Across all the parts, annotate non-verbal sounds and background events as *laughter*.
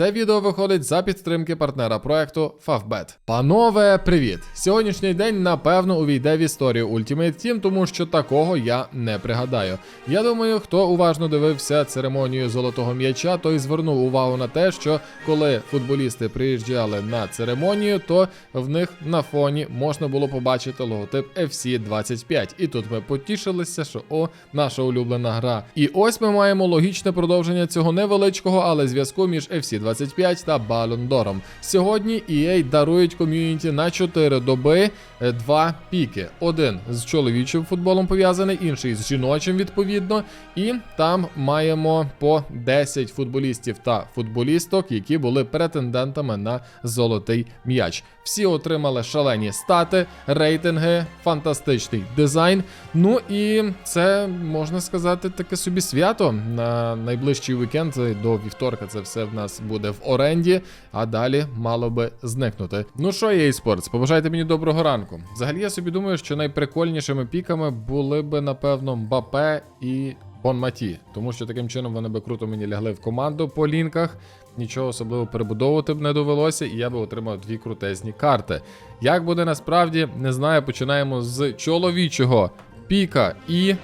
Це відео виходить за підтримки партнера проекту Favbet. Панове, привіт! Сьогоднішній день напевно увійде в історію Ultimate Team, тому що такого я не пригадаю. Я думаю, хто уважно дивився церемонію золотого м'яча, той звернув увагу на те, що коли футболісти приїжджали на церемонію, то в них на фоні можна було побачити логотип FC25. І тут ми потішилися, що о, наша улюблена гра. І ось ми маємо логічне продовження цього невеличкого, але зв'язку між FC25 2025 та Балюндором. Сьогодні EA дарують ком'юніті на 4 доби е, два піки: один з чоловічим футболом пов'язаний, інший з жіночим, відповідно. І там маємо по 10 футболістів та футболісток, які були претендентами на золотий м'яч. Всі отримали шалені стати, рейтинги, фантастичний дизайн. Ну і це можна сказати таке собі свято на найближчий вікенд до вівторка. Це все в нас буде в оренді, а далі мало би зникнути. Ну що, є Sports, побажайте мені доброго ранку. Взагалі я собі думаю, що найприкольнішими піками були би напевно Мбапе і Бонматі, тому що таким чином вони би круто мені лягли в команду по лінках. Нічого особливо перебудовувати б не довелося, і я би отримав дві крутезні карти. Як буде насправді, не знаю. Починаємо з чоловічого піка і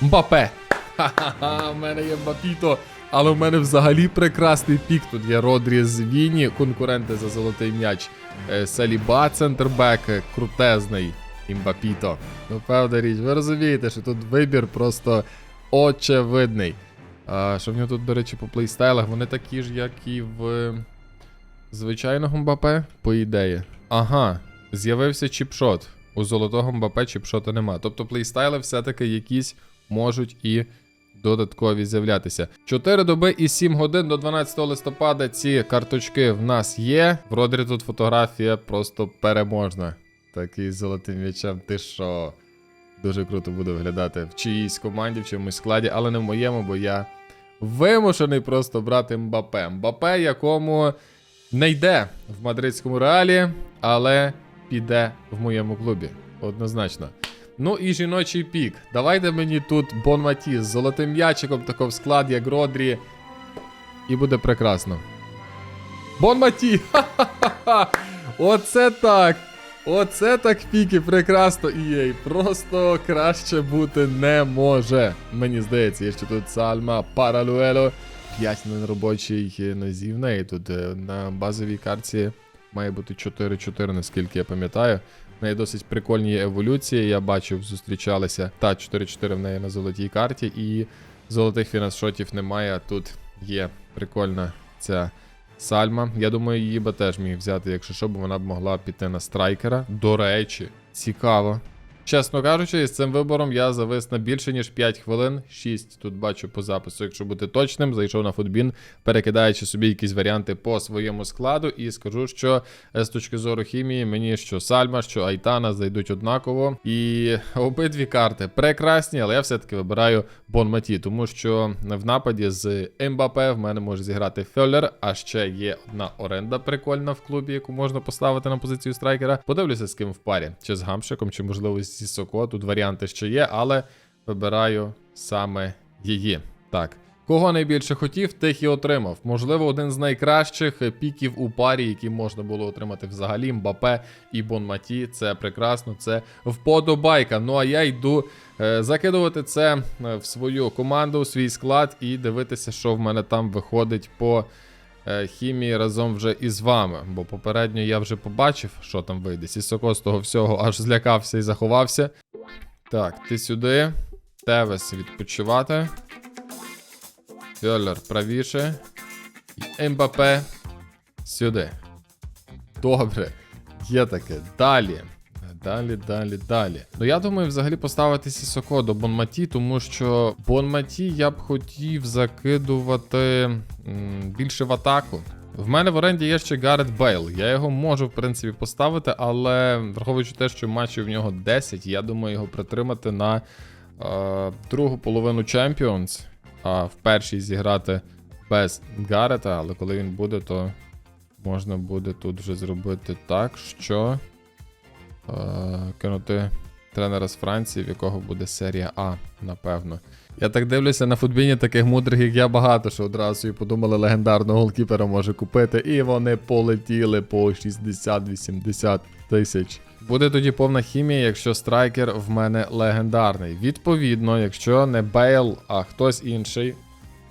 Мбапе. Ха-ха-ха, в мене є Мбапіто. Але в мене взагалі прекрасний пік. Тут є Родрі з Віні, конкуренти за золотий м'яч. Е, Саліба, центрбек, крутезний. І Мбапіто. Ну, певна річ, ви розумієте, що тут вибір просто очевидний. А, що в нього тут, до речі, по плейстайлах, вони такі ж, як і в звичайного Мбапе, по ідеї. Ага, з'явився чіпшот. У золотого Мбапе чіпшота нема. Тобто плейстайли все-таки якісь можуть і додаткові з'являтися. 4 доби і 7 годин до 12 листопада ці карточки в нас є. В Родрі тут фотографія просто переможна. Такий золотим м'ячем. Ти що? Дуже круто буде виглядати в чиїсь команді, в чомусь складі, але не в моєму, бо я вимушений просто брати Мбапе. Мбапе, якому не йде в мадридському реалі, але піде в моєму клубі. Однозначно. Ну і жіночий пік. Давайте мені тут Бонматі з золотим м'ячиком, тако в склад, як Родрі. І буде прекрасно. Бонматі! *laughs* Ха-ха-ха! Оце так! Оце так піки, прекрасно EA. Просто краще бути не може. Мені здається, є ще тут Сальма Паралуело. 5 на робочій нозі в неї. Тут е, на базовій карті має бути 4-4, наскільки я пам'ятаю. В неї досить прикольні еволюції. Я бачив, зустрічалися. Та 4-4 в неї на золотій карті, і золотих фінансшотів немає. А тут є прикольна ця Сальма. Я думаю, її би теж міг взяти, якщо що, бо вона б могла піти на страйкера. До речі, цікаво. Чесно кажучи, з цим вибором я завис на більше, ніж 5 хвилин. 6 тут бачу по запису, якщо бути точним, зайшов на футбін, перекидаючи собі якісь варіанти по своєму складу, і скажу, що е, з точки зору хімії, мені що Сальма, що Айтана зайдуть однаково. І обидві карти прекрасні, але я все-таки вибираю Бонматі, тому що в нападі з Ембапе в мене може зіграти Фьоллер, а ще є одна оренда прикольна в клубі, яку можна поставити на позицію страйкера. Подивлюся, з ким в парі, чи з гамшиком, чи можливо зі Соко. Тут варіанти ще є, але вибираю саме її. Так. Кого найбільше хотів, тих і отримав. Можливо, один з найкращих піків у парі, які можна було отримати взагалі. Мбапе і Бонматі. Це прекрасно, це вподобайка. Ну а я йду е, закидувати це е, в свою команду, в свій склад і дивитися, що в мене там виходить по хімії разом вже із вами. Бо попередньо я вже побачив, що там вийде. Сісоко з того всього аж злякався і заховався. Так, ти сюди. Тевес відпочивати. Фьоллер правіше. Ембапе сюди. Добре. Є таке. Далі. Далі, далі, далі. Ну я думаю, взагалі поставити Сісоко до Бонматі, тому що Бонматі я б хотів закидувати м, більше в атаку. В мене в оренді є ще Гаррет Бейл. Я його можу, в принципі, поставити, але враховуючи те, що матчів в нього 10, я думаю його притримати на е, другу половину Champions, а в першій зіграти без Гаррета, але коли він буде, то можна буде тут вже зробити так, що кинути тренера з Франції, в якого буде серія А, напевно. Я так дивлюся на футбіні таких мудрих, як я багато, що одразу і подумали, легендарного голкіпера може купити, і вони полетіли по 60-80 тисяч. Буде тоді повна хімія, якщо страйкер в мене легендарний. Відповідно, якщо не Бейл, а хтось інший.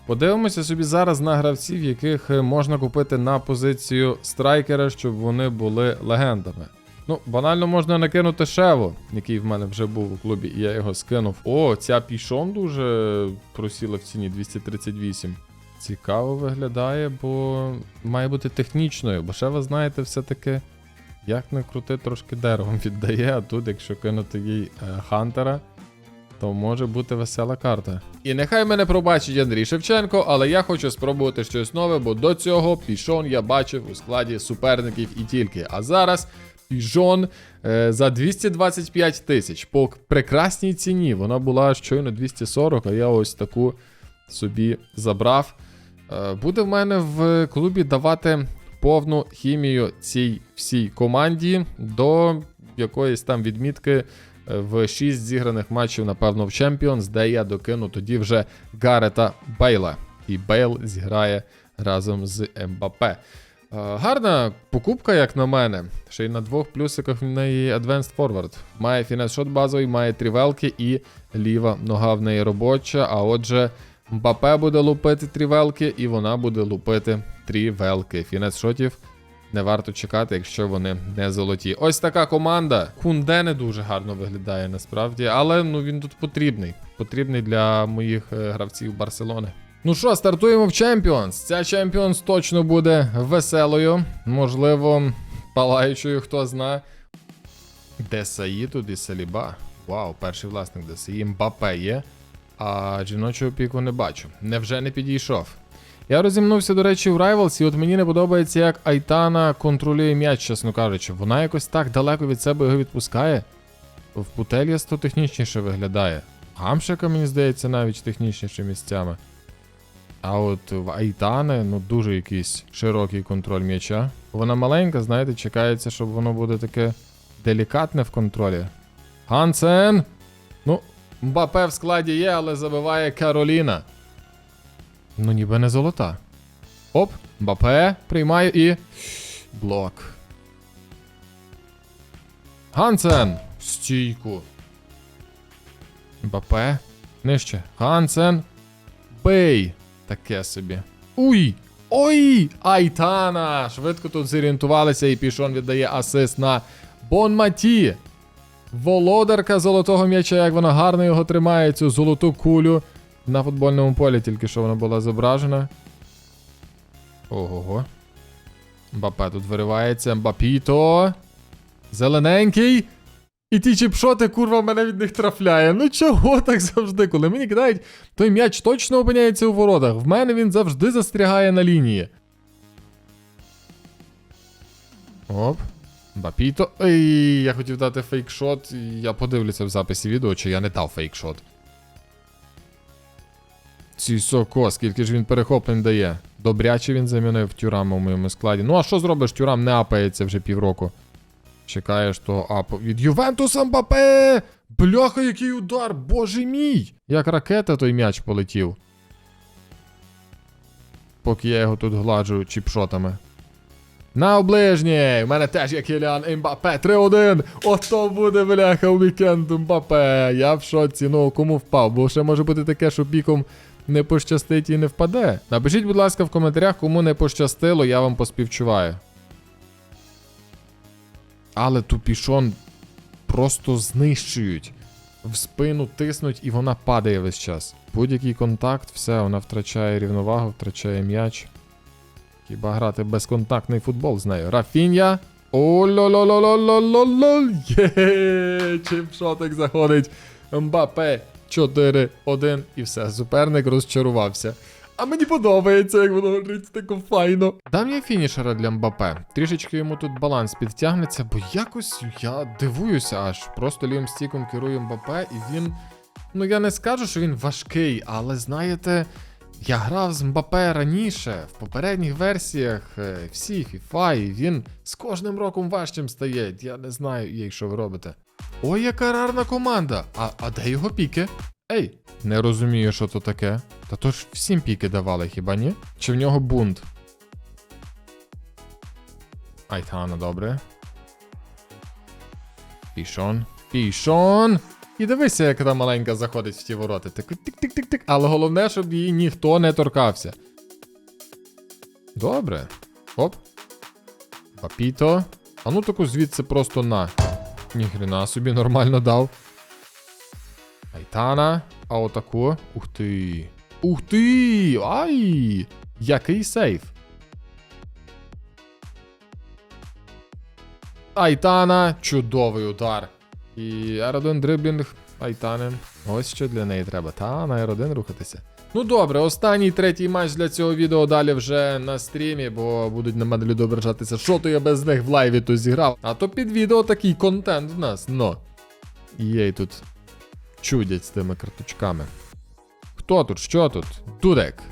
Подивимося собі зараз на гравців, яких е, можна купити на позицію страйкера, щоб вони були легендами. Ну, банально можна накинути Шеву, який в мене вже був у клубі, і я його скинув. О, ця пішон дуже просіла в ціні 238. Цікаво виглядає, бо має бути технічною, бо Шева, знаєте, все-таки як не крути, трошки деревом віддає, а тут, якщо кинути їй е, Хантера, то може бути весела карта. І нехай мене пробачить Андрій Шевченко, але я хочу спробувати щось нове, бо до цього пішон я бачив у складі суперників і тільки. А зараз піжон е, за 225 тисяч. По прекрасній ціні. Вона була щойно 240, а я ось таку собі забрав. Е, буде в мене в клубі давати повну хімію цій всій команді до якоїсь там відмітки е, в 6 зіграних матчів, напевно, в Champions, де я докину тоді вже Гарета Бейла. І Бейл зіграє разом з МБП. Е, Гарна покупка, як на мене. Ще й на двох плюсиках в неї Advanced Forward. Має фінес-шот базовий, має трівелки і ліва нога в неї робоча. А отже, Мбапе буде лупити трівелки, і вона буде лупити трівелки. Фінес-шотів не варто чекати, якщо вони не золоті. Ось така команда. Кунде не дуже гарно виглядає насправді, але ну він тут потрібний. Потрібний для моїх е, гравців Барселони. Ну що, стартуємо в Champions. Ця Champions точно буде веселою, можливо, палаючою, хто зна. Десаї тут і Саліба. Вау, перший власник Десаї. Мбапе є. А жіночого піку не бачу. Невже не підійшов? Я розімнувся, до речі, в Rivals, і от мені не подобається, як Айтана контролює м'яч, чесно кажучи. Вона якось так далеко від себе його відпускає. В Путельяс то технічніше виглядає. Гамшика, мені здається, навіть технічніше місцями. А от в Айтане, ну дуже якийсь широкий контроль м'яча. Вона маленька, знаєте, чекається, щоб воно буде таке делікатне в контролі. Гансен! Ну, Мбапе в складі є, але забиває Кароліна. Ну, ніби не золота. Оп, Мбапе приймає і. Блок. Гансен! Стійку. Мбапе. Нижче. Гансен. Бей. Таке собі. Уй! Ой! Айтана! Швидко тут зорієнтувалися і пішон віддає асист на Бонматі. Володарка золотого м'яча, як вона гарно його тримає, цю золоту кулю. На футбольному полі тільки що вона була зображена. Ого. Мбапе тут виривається. Мбапіто. Зелененький. І ті чіпшоти, курва, мене від них трафляє. Ну чого так завжди? Коли мені кидають, той м'яч точно опиняється у воротах. В мене він завжди застрягає на лінії. Оп. Бапіто. Ей, я хотів дати фейкшот. Я подивлюся в записі відео, чи я не дав фейкшот. Сісоко, скільки ж він перехоплень дає. Добряче він замінив тюрама у моєму складі. Ну а що зробиш, тюрам не апається вже півроку. Чекаєш того апу від Ювентуса Мбапе! Бляха, який удар! Боже мій! Як ракета той м'яч полетів. Поки я його тут гладжу чіпшотами. На оближній! У мене теж є Кіліан Мбапе 3-1. Ото буде, бляха, у вікенд Мбапе. Я в шоці, ну кому впав, бо ще може бути таке, що піком не пощастить і не впаде. Напишіть, будь ласка, в коментарях, кому не пощастило, я вам поспівчуваю. Але тупішон просто знищують. В спину тиснуть і вона падає весь час. Будь-який контакт, все, вона втрачає рівновагу, втрачає м'яч. Хіба грати безконтактний футбол з нею? Рафінья. О-ло-ло-ло-ло-ло-ло. Є, чіпшотик заходить. Мбапе 4-1 і все. Суперник розчарувався. А мені подобається, як воно горить тако файно. Дам я фінішера для Мбапе. Трішечки йому тут баланс підтягнеться, бо якось я дивуюся аж. Просто лівим стіком керую Мбапе, і він. Ну я не скажу, що він важкий, але знаєте. Я грав з Мбапе раніше, в попередніх версіях е, всі FIFA, і він з кожним роком важчим стає. Я не знаю, їй, що ви робите. Ой, яка рарна команда. А, а де його піки? Ей, не розумію, що то таке. Та то ж всім піки давали, хіба ні? Чи в нього бунт? Айтана, добре. Пішон. Пішон. І дивися, як та маленька заходить в ті ворота. Так тик-тик-тик-тик. Але головне, щоб її ніхто не торкався. Добре. Оп. Папіто. А ну таку звідси просто на. Ніхрена собі нормально дав. Айтана. А отаку. Ух ти. Ух ти! Ай! Який сейф. Айтана. Чудовий удар. І R1 дриблінг Айтани. Ось що для неї треба. Та на R1 рухатися. Ну добре, останній третій матч для цього відео далі вже на стрімі, бо будуть на мене люди ображатися, що то я без них в лайві то зіграв. А то під відео такий контент в нас, но. Єй тут чудять з тими карточками. Хто тут? Що тут? Дудек.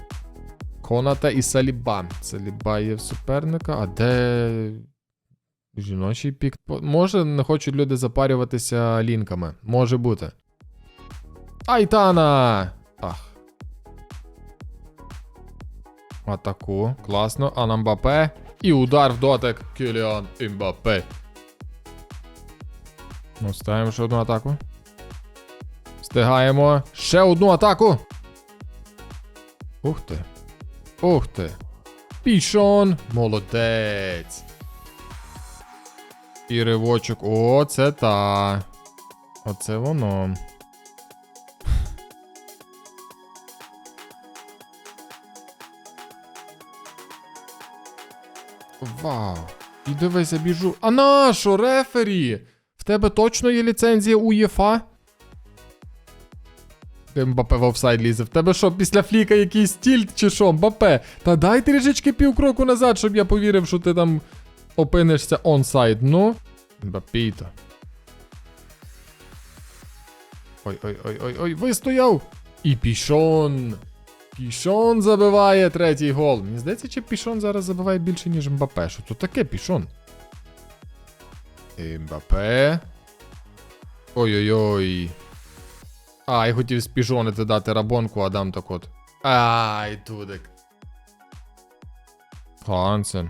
Коната і Саліба. Саліба є в суперника, а де. Жіночий пік. Може, не хочуть люди запарюватися лінками. Може бути. Айтана! Ах. Атаку. Класно. А на Мбапе. І удар в дотик. Кіліан Мбапе. Ну, ставимо ще одну атаку. Встигаємо. Ще одну атаку. Ух ти. Ух ти. Пішон. Молодець. І ривочок. О, це та. Оце воно. Вау. І дивися, біжу. А на що, рефері? В тебе точно є ліцензія УЄФА? Мбапе в офсайд лізе. В тебе що, після фліка якийсь стільт чи що, Мбапе? Та дай трішечки півкроку назад, щоб я повірив, що ти там опинишся онсайд. Ну. Мбапіто. Ой-ой-ой-ой-ой, вистояв! І пішон. Пішон забиває третій гол. Мені здається, чи пішон зараз забиває більше, ніж Мбапе. Що тут таке пішон? Мбапе. Ой-ой-ой. А, я хотів спіжонити дати рабонку, а дам так от. Ай, тудик. Хансен.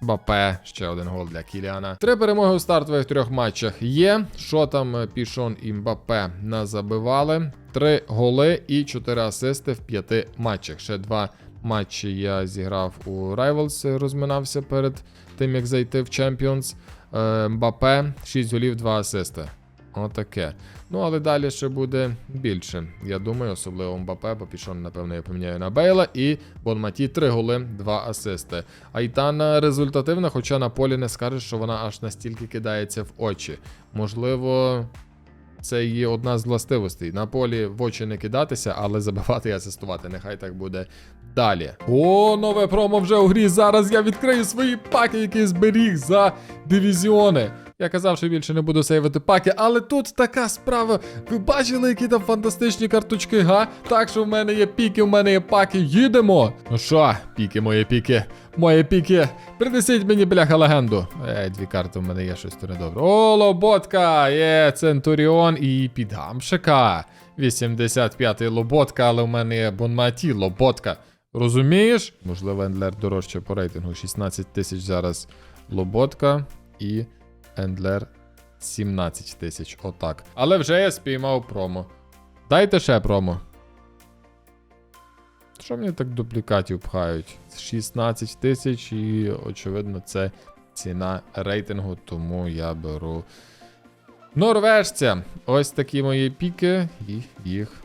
Бапе, ще один гол для Кіліана. Три перемоги у стартових трьох матчах є. Що там е, Пішон і Мбапе назабивали? Три голи і чотири асисти в п'яти матчах. Ще два матчі я зіграв у Rivals, розминався перед тим, як зайти в Champions. Е, Мбапе, 6 голів, 2 асисти. Отаке. Ну, але далі ще буде більше. Я думаю, особливо Мбапе, бо пішон, напевно, я поміняю на Бейла. І Бонматі 3 голи, 2 асисти. Айтана результативна, хоча на полі не скажеш, що вона аж настільки кидається в очі. Можливо. Це її одна з властивостей. На полі в очі не кидатися, але забивати і асистувати. Нехай так буде далі. О, нове промо вже у грі. Зараз я відкрию свої паки, які зберіг за дивізіони. Я казав, що більше не буду сейвити паки, але тут така справа. Ви бачили, які там фантастичні карточки, га? Так що в мене є піки, в мене є паки. Їдемо. Ну що, піки, мої піки, мої піки. Принесіть мені бляха легенду. Ей, дві карти в мене є щось то недобре. О, лоботка! Є Центуріон і підгамшика. 85-й лоботка, але в мене є Бонматі лоботка. Розумієш? Можливо, Ендлер дорожче по рейтингу. 16 тисяч зараз лоботка і Ендлер 17 тисяч. Отак. Але вже я спіймав промо. Дайте ще промо. Що мені так дуплікатів пхають? 16 тисяч і, очевидно, це ціна рейтингу, тому я беру норвежця. Ось такі мої піки, і їх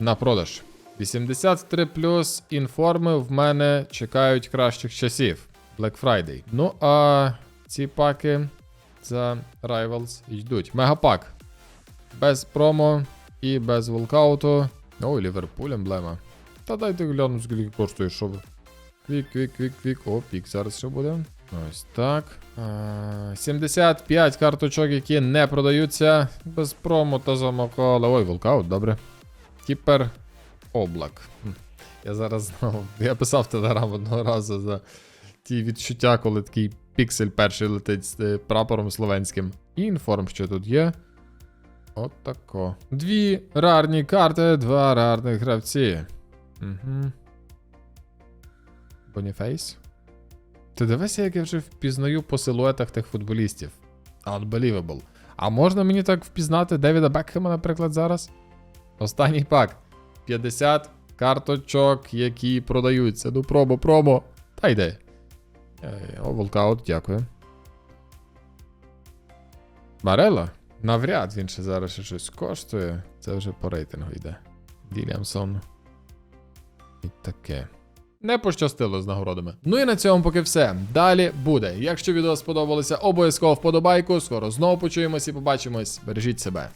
на продаж. 83 плюс інформи в мене чекають кращих часів. Black Friday. Ну а ці паки за Rivals йдуть. Мегапак. Без промо і без волкауту. О, Ліверпуль емблема. Та дайте гляну, скільки коштує, що. Квік, квік, квік, квік. О, пік зараз ще буде. Ось так. 75 карточок, які не продаються. Без промо та замокали. Ой, волкаут, добре. Тепер облак. Я зараз знову. Я писав телеграм одного разу за ті відчуття, коли такий Піксель перший летить з е, прапором словенським. І інформ, що тут є. От тако. Дві рарні карти, два рарних гравці. Угу. Боніфейс. Ти дивися, як я вже впізнаю по силуетах тих футболістів. Unbelievable. А можна мені так впізнати Девіда Бекхема, наприклад, зараз? Останній пак. 50 карточок, які продаються. Ну, промо, промо. Та йде. Е, О, волкаут, дякую. Барело? Навряд він ще зараз ще щось коштує. Це вже по рейтингу йде. Вільямсон. І таке. Не пощастило з нагородами. Ну і на цьому поки все. Далі буде. Якщо відео сподобалося, обов'язково вподобайку. Скоро знову почуємось і побачимось. Бережіть себе.